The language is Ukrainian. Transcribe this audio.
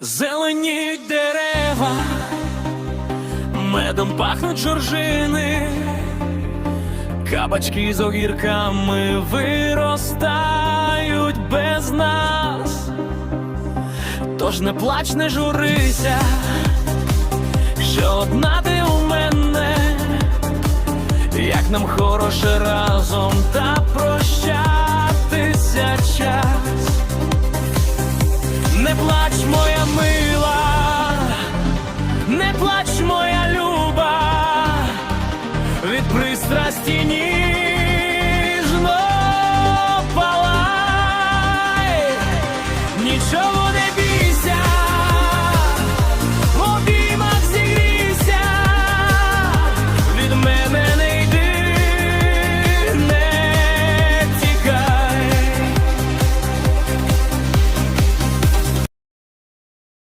Зеленіють дерева, медом пахнуть жоржини, кабачки з огірками виростають без нас. Тож не плач, не журися, що одна ти у мене, як нам хороше разом та прощатися плач, моя мила, не плач, моя люба, від пристрасті ніжно палай, нічого